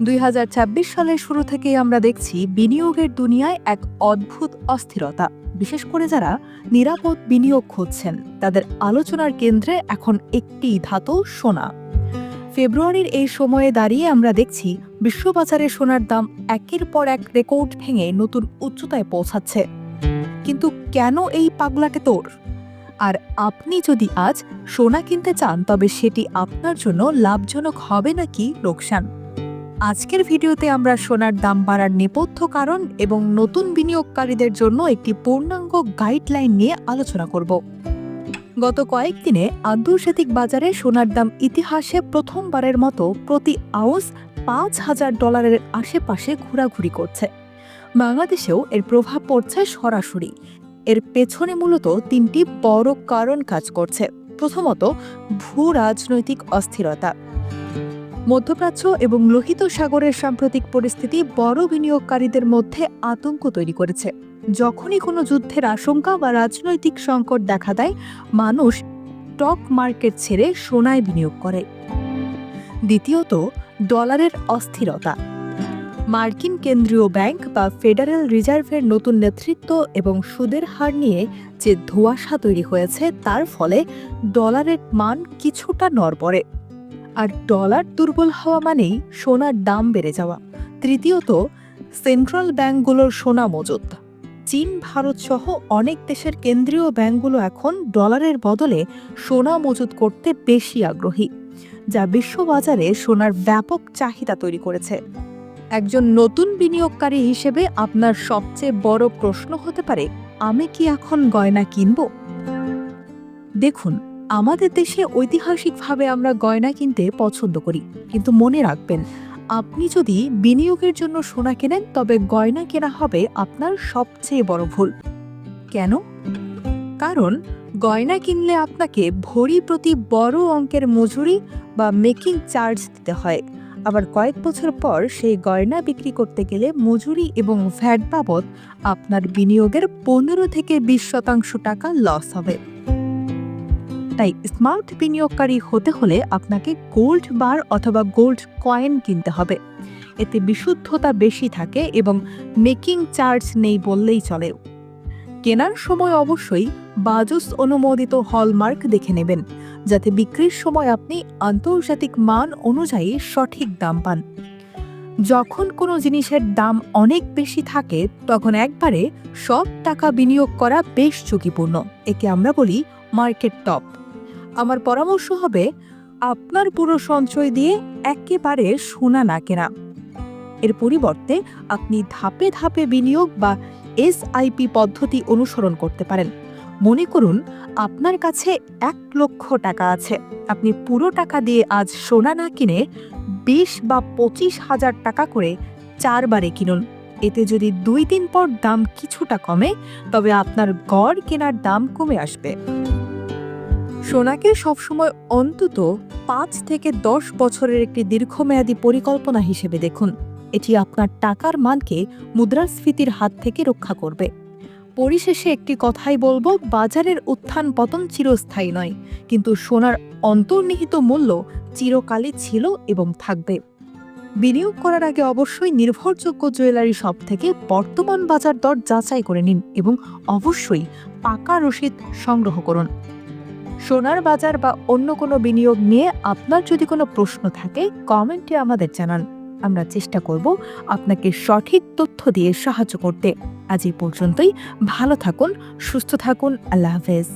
দুই হাজার ছাব্বিশ সালের শুরু থেকেই আমরা দেখছি বিনিয়োগের দুনিয়ায় এক অদ্ভুত অস্থিরতা। বিশেষ করে যারা নিরাপদ বিনিয়োগ খুঁজছেন, তাদের আলোচনার কেন্দ্রে এখন একটি ধাতু সোনা। ফেব্রুয়ারির এই সময়ে দাঁড়িয়ে আমরা দেখছি বিশ্ববাজারে সোনার দাম একের পর এক রেকর্ড ভেঙে নতুন উচ্চতায় পৌঁছাচ্ছে। কিন্তু কেন এই পাগলাটে তোর? আর আপনি যদি আজ সোনা কিনতে চান, তবে সেটি আপনার জন্য লাভজনক হবে নাকি লোকসান? আজকের ভিডিওতে আমরা সোনার দাম বাড়ার নেপথ্য কারণ এবং নতুন বিনিয়োগকারীদের জন্য একটি পূর্ণাঙ্গ গাইডলাইন নিয়ে আলোচনা করব। গত কয়েকদিনে আন্তর্জাতিক বাজারে সোনার দাম ইতিহাসে প্রথমবারের মতো প্রতি আউন্স পাঁচ হাজার ডলারের আশেপাশে ঘোরাঘুরি করছে। বাংলাদেশেও এর প্রভাব পড়ছে সরাসরি। এর পেছনে মূলত তিনটি বড় কারণ কাজ করছে। প্রথমত ভূ রাজনৈতিক অস্থিরতা। মধ্যপ্রাচ্য এবং লোহিত সাগরের সাম্প্রতিক পরিস্থিতি বড় বিনিয়োগকারীদের মধ্যে আতঙ্ক তৈরি করেছে। যখনই কোনো যুদ্ধের আশঙ্কা বা রাজনৈতিক সংকট দেখা দেয়, মানুষ স্টক মার্কেট ছেড়ে সোনায় বিনিয়োগ করে। দ্বিতীয়ত, ডলারের অস্থিরতা। মার্কিন কেন্দ্রীয় ব্যাংক বা ফেডারেল রিজার্ভের নতুন নেতৃত্ব এবং সুদের হার নিয়ে যে ধোঁয়াশা তৈরি হয়েছে, তার ফলে ডলারের মান কিছুটা নড়বড়ে। আর ডলার দুর্বল হওয়া মানেই সোনার দাম বেড়ে যাওয়া। তৃতীয়ত, সেন্ট্রাল ব্যাংকগুলোর সোনা মজুত। চীন, ভারত সহ অনেক দেশের কেন্দ্রীয় ব্যাংকগুলো এখন ডলারের বদলে সোনা মজুত করতে বেশি আগ্রহী, যা বিশ্ববাজারে সোনার ব্যাপক চাহিদা তৈরি করেছে। একজন নতুন বিনিয়োগকারী হিসেবে আপনার সবচেয়ে বড় প্রশ্ন হতে পারে, আমি কি এখন গয়না কিনব? দেখুন আমাদের দেশে ঐতিহাসিকভাবে আমরা গয়না কিনতে পছন্দ করি, কিন্তু মনে রাখবেন, আপনি যদি বিনিয়োগের জন্য সোনা কেনেন, তবে গয়না কেনা হবে আপনার সবচেয়ে বড় ভুল। কেন? কারণ গয়না কিনলে আপনাকে ভরি প্রতি বড় অঙ্কের মজুরি বা মেকিং চার্জ দিতে হয়। আবার কয়েক বছর পর সেই গয়না বিক্রি করতে গেলে মজুরি এবং ভ্যাট বাবদ আপনার বিনিয়োগের পনেরো থেকে বিশ শতাংশ টাকা লস হবে। তাই স্মার্ট বিনিয়োগকারী হতে হলে আপনাকে গোল্ড বার অথবা গোল্ড কয়েন কিনতে হবে। এতে বিশুদ্ধতা বেশি থাকে এবং মেকিং চার্জ নেই বললেই চলে। কেনার সময় অবশ্যই বাজুস অনুমোদিত হলমার্ক দেখে নেবেন, যাতে বিক্রির সময় আপনি আন্তর্জাতিক মান অনুযায়ী সঠিক দাম পান। যখন কোনো জিনিসের দাম অনেক বেশি থাকে, তখন একবারে সব টাকা বিনিয়োগ করা বেশ ঝুঁকিপূর্ণ। একে আমরা বলি মার্কেট টপ আমার পরামর্শ হবে আপনার পুরো সঞ্চয় দিয়ে একেবারে সোনা না কেনা। এর পরিবর্তে আপনি ধাপে ধাপে বিনিয়োগ বা এসআইপি পদ্ধতি অনুসরণ করতে পারেন। মনে করুন, আপনার কাছে এক লক্ষ টাকা আছে। আপনি পুরো টাকা দিয়ে আজ সোনা না কিনে বিশ বা পঁচিশ হাজার টাকা করে চারবারে কিনুন। এতে যদি দুই দিন পর দাম কিছুটা কমে, তবে আপনার গড় কেনার দাম কমে আসবে। সোনাকে সবসময় অন্তত পাঁচ থেকে দশ বছরের একটি দীর্ঘমেয়াদী পরিকল্পনা হিসেবে দেখুন। এটি আপনার টাকার মানকে মুদ্রাস্ফীতির হাত থেকে রক্ষা করবে। পরিশেষে একটি কথাই বলব, বাজারের উত্থান পতন চিরস্থায়ী নয়, কিন্তু সোনার অন্তর্নিহিত মূল্য চিরকালই ছিল এবং থাকবে। বিনিয়োগ করার আগে অবশ্যই নির্ভরযোগ্য জুয়েলারি শপ থেকে বর্তমান বাজার দর যাচাই করে নিন এবং অবশ্যই পাকা রসিদ সংগ্রহ করুন। সোনার বাজার বা অন্য কোনো বিনিয়োগ নিয়ে আপনার যদি কোনো প্রশ্ন থাকে কমেন্টে আমাদের জানান। আমরা চেষ্টা করব আপনাকে সঠিক তথ্য দিয়ে সাহায্য করতে। আজ এই পর্যন্তই। ভালো থাকুন, সুস্থ থাকুন। আল্লাহ হাফেজ।